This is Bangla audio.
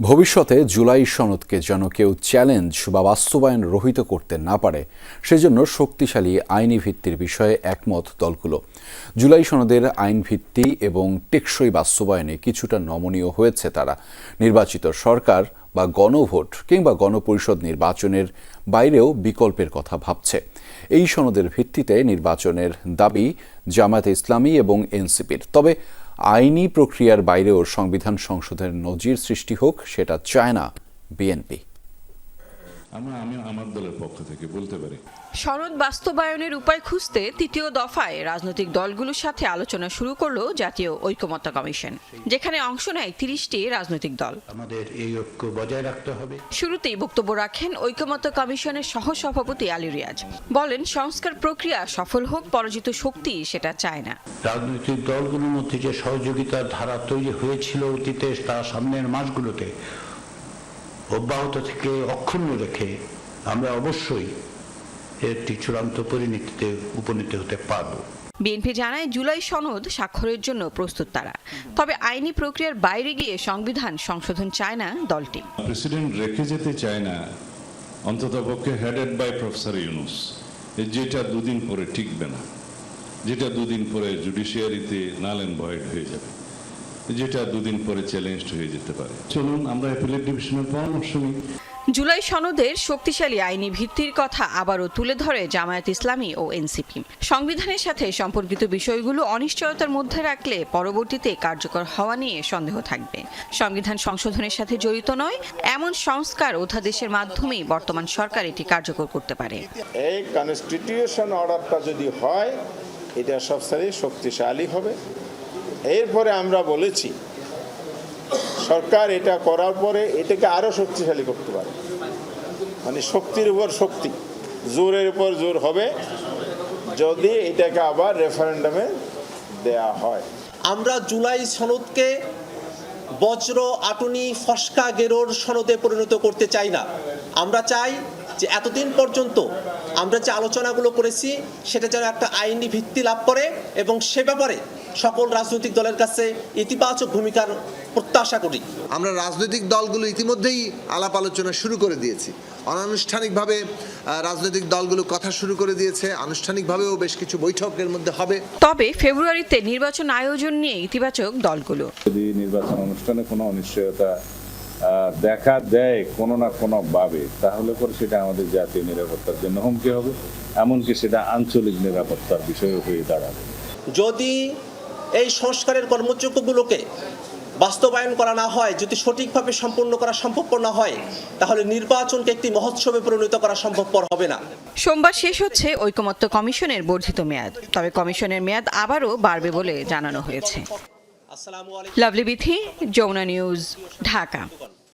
ভবিষ্যতে জুলাই সনদকে যেন কেউ চ্যালেঞ্জ বা বাস্তবায়ন রহিত করতে না পারে, সেজন্য শক্তিশালী আইনি ভিত্তির বিষয়ে একমত দলগুলো। জুলাই সনদের আইন ভিত্তি এবং টেকসই বাস্তবায়নে কিছুটা নমনীয় হয়েছে তারা। নির্বাচিত সরকার বা গণভোট কিংবা গণপরিষদ নির্বাচনের বাইরেও বিকল্পের কথা ভাবছে। এই সনদের ভিত্তিতে নির্বাচনের দাবি জামায়াতে ইসলামী এবং এনসিপির। তবে আইনি প্রক্রিয়ার বাইরেও সংবিধান সংশোধনের নজির সৃষ্টি হোক সেটা চায় না বিএনপি। আমরা আমি আমার দলের পক্ষ থেকে বলতে পারি। সনদ বাস্তবায়নের উপায় খুঁজতে তৃতীয় দফায় রাজনৈতিক দলগুলোর সাথে আলোচনা শুরু করল জাতীয় ঐকমত্য কমিশন যেখানে অংশ নেয় তিরিশটি রাজনৈতিক দল। আমাদের এই ঐক্য বজায় রাখতে হবে। শুরুতেই বক্তব্য রাখেন ঐকমত্য কমিশনের সহসভাপতি আলী রিয়াজ। বলেন সংস্কার প্রক্রিয়া সফল হোক পরাজিত শক্তি সেটা চায় না। রাজনৈতিক দলগুলোর মধ্যে যে সহযোগিতার ধারা তৈরি হয়েছিল অতীতে তা সামনের মাসগুলোতে অব্যাহত থেকে অক্ষুণ্ণ রেখে আমরা অবশ্যই একটি চূড়ান্ত পরিণতিতে উপনীত হতে পারব। বিএনপি জানায় জুলাই সনদ স্বাক্ষরের জন্য প্রস্তুত তারা। তবে আইনি প্রক্রিয়ার বাইরে গিয়ে সংবিধান সংশোধন চায় না দলটি। প্রেসিডেন্ট রেখে যেতে চায় না অন্তত পক্ষে হেডেড বাই প্রফেসর ইউনুস যেটা দুদিন পরে টিকবে না যেটা দুদিন পরে জুডিশিয়ারিতে নালেন ভয়েড হয়ে যাবে। যেটা দুদিন পরে চ্যালেঞ্জড হয়ে যেতে পারে। চলুন আমরা অ্যাপিলেট ডিভিশনের পরামর্শ নিই। জুলাই সনদের শক্তিশালী আইনি ভিত্তির কথা আবারও তুলে ধরে জামায়াত ইসলামী ও এনসিপি। সংবিধানের সাথে সম্পর্কিত বিষয়গুলো অনিশ্চয়তার মধ্যে রাখলে পরবর্তীতে কার্যকর হওয়া নিয়ে সন্দেহ থাকবে। সংবিধান সংশোধনের সাথে জড়িত নয় এমন সংস্কার অধ্যাদেশের মাধ্যমেই বর্তমান সরকার এটি কার্যকর করতে পারে। এই কনস্টিটিউশন অর্ডারটা যদি হয় এটা সবসারি শক্তিশালী হবে। এরপরে আমরা বলেছি, সরকার এটা করার পরে এটাকে আরও শক্তিশালী করতে পারে। মানে শক্তির উপর শক্তি, জোরের উপর জোর হবে যদি এটাকে আবার রেফারেন্ডামে দেয়া হয়। আমরা জুলাই সনদকে বজ্র আটুনি ফসকা গেরোর সনদে পরিণত করতে চাই না। আমরা চাই যে এতদিন পর্যন্ত আমরা যে আলোচনাগুলো করেছি সেটা যেন একটা আইনি ভিত্তি লাভ করে এবং সে ব্যাপারে সকল রাজনৈতিক দলের কাছে ইতিবাচক ভূমিকার প্রত্যাশা করি। আমরা রাজনৈতিক দলগুলো ইতিমধ্যেই আলাপ আলোচনা শুরু করে দিয়েছি। অনানুষ্ঠানিকভাবে রাজনৈতিক দলগুলো কথা শুরু করে দিয়েছে আনুষ্ঠানিকভাবেও বেশ কিছু বৈঠকের মধ্যে হবে। তবে ফেব্রুয়ারিতে নির্বাচন আয়োজন নিয়ে ইতিবাচক দলগুলো। যদি নির্বাচন অনুষ্ঠানে কোনো অনিশ্চয়তা দেখা দেয় কোনো না কোনো ভাবে তাহলে পরে সেটা আমাদের জাতীয় নিরাপত্তার জন্য হুমকি হবে। এমনকি সেটা আঞ্চলিক নিরাপত্তার বিষয় হয়ে দাঁড়াবে। যদি এই সংস্কারের কর্মযোগ্যগুলোকে বাস্তবায়ন করা না হয় যদি সঠিকভাবে সম্পূর্ণ করা সম্ভবপর না হয় তাহলে নির্বাচনকে একটি মহোৎসবে পরিণত করা সম্ভবপর হবে না। সোমবার শেষ হচ্ছে ঐকমত্য কমিশনের বর্ধিত মেয়াদ। তবে কমিশনের মেয়াদ আবারও বাড়বে বলে জানানো হয়েছে। লাভলি বিথি যমুনা নিউজ ঢাকা